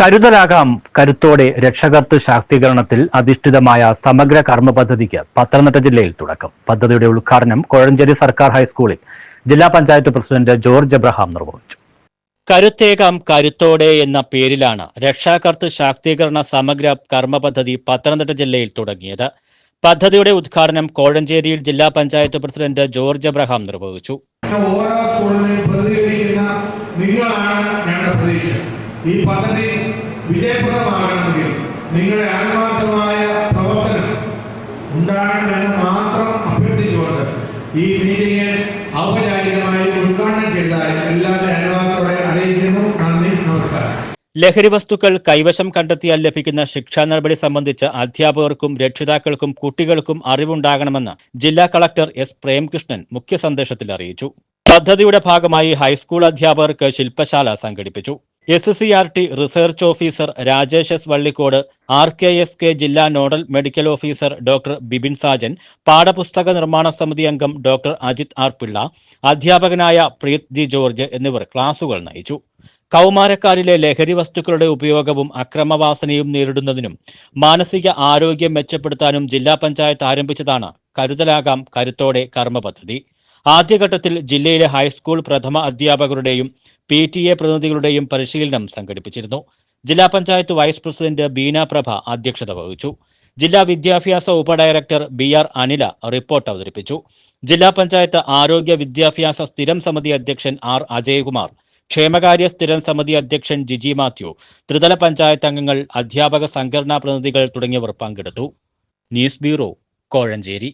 കരുതലാകാം കരുത്തോടെ രക്ഷകർത്ത് ശാക്തീകരണത്തിൽ അധിഷ്ഠിതമായ സമഗ്ര കർമ്മ പദ്ധതിക്ക് പത്തനംതിട്ട ജില്ലയിൽ തുടക്കം. പദ്ധതിയുടെ ഉദ്ഘാടനം കോഴഞ്ചേരി സർക്കാർ ഹൈസ്കൂളിൽ ജില്ലാ പഞ്ചായത്ത് പ്രസിഡന്റ് ജോർജ് എബ്രഹാം നിർവഹിച്ചു. കരുത്തേകാം കരുത്തോടെ എന്ന പേരിലാണ് രക്ഷാകർത്ത് ശാക്തീകരണ സമഗ്ര കർമ്മ പദ്ധതി പത്തനംതിട്ട ജില്ലയിൽ തുടങ്ങിയത്. പദ്ധതിയുടെ ഉദ്ഘാടനം കോഴഞ്ചേരിയിൽ ജില്ലാ പഞ്ചായത്ത് പ്രസിഡന്റ് ജോർജ് എബ്രഹാം നിർവഹിച്ചു. ഓരോ സ്കൂളിനെയും പ്രതികരിക്കുന്ന നിങ്ങളാണ് ഞങ്ങളുടെ പ്രതീക്ഷ ഈ പദ്ധതി വിജയപ്രദമാകണമെങ്കിൽ നിങ്ങളുടെ ആത്മാർത്ഥമായ പ്രവർത്തനം ഉണ്ടാകണമെന്ന് മാത്രം അഭ്യർത്ഥിച്ചുകൊണ്ട് ഈ മീറ്റിംഗ് ഔപചാരികമായി ഉദ്ഘാടനം ചെയ്താൽ എല്ലാവരും അനുവാദത്തോടെ അറിയിക്കുന്നു. നന്ദി നമസ്കാരം. ലഹരി വസ്തുക്കൾ കൈവശം കണ്ടെത്തിയാൽ ലഭിക്കുന്ന ശിക്ഷാ നടപടി സംബന്ധിച്ച് അധ്യാപകർക്കും രക്ഷിതാക്കൾക്കും കുട്ടികൾക്കും അറിവുണ്ടാകണമെന്ന് ജില്ലാ കളക്ടർ എസ് പ്രേംകൃഷ്ണൻ മുഖ്യ സന്ദേശത്തിൽ അറിയിച്ചു. പദ്ധതിയുടെ ഭാഗമായി ഹൈസ്കൂൾ അധ്യാപകർക്ക് ശില്പശാല സംഘടിപ്പിച്ചു. S C R T research officer Rajesh S Vallicode R K S K ജില്ലാ nodal medical officer doctor Bibin Sajan പാഠപുസ്തക നിർമ്മാണ സമിതി അംഗം ഡോക്ടർ അജിത് ആർ പിള്ള അധ്യാപകനായ പ്രീത് ജി ജോർജ് എന്നിവർ ക്ലാസുകൾ നയിച്ചു. കൗമാരക്കാരിലെ ലഹരി വസ്തുക്കളുടെ ഉപയോഗവും അക്രമവാസനയും നേരിടുന്നതിനും മാനസിക ആരോഗ്യം മെച്ചപ്പെടുത്താനും ജില്ലാ പഞ്ചായത്ത് ആരംഭിച്ചതാണ് കരുതലാകാം കരുത്തോടെ കർമ്മ പദ്ധതി ആദ്യഘട്ടത്തിൽ ജില്ലയിലെ ഹൈസ്കൂൾ പ്രഥമ അധ്യാപകരുടെയും പി ടി എ പ്രതിനിധികളുടെയും പരിശീലനം സംഘടിപ്പിച്ചിരുന്നു. ജില്ലാ പഞ്ചായത്ത് വൈസ് പ്രസിഡന്റ് ബീന പ്രഭ അധ്യക്ഷത വഹിച്ചു. ജില്ലാ വിദ്യാഭ്യാസ ഉപഡയറക്ടർ ബി ആർ അനില റിപ്പോർട്ട് അവതരിപ്പിച്ചു. ജില്ലാ പഞ്ചായത്ത് ആരോഗ്യ വിദ്യാഭ്യാസ സ്ഥിരം സമിതി അധ്യക്ഷൻ ആർ അജയകുമാർ ക്ഷേമകാര്യ സ്ഥിരം സമിതി അധ്യക്ഷൻ ജിജി മാത്യു ത്രിതല പഞ്ചായത്ത് അംഗങ്ങൾ അധ്യാപക സംഘടനാ പ്രതിനിധികൾ തുടങ്ങിയവർ പങ്കെടുത്തു. News bureau Kozhencherry.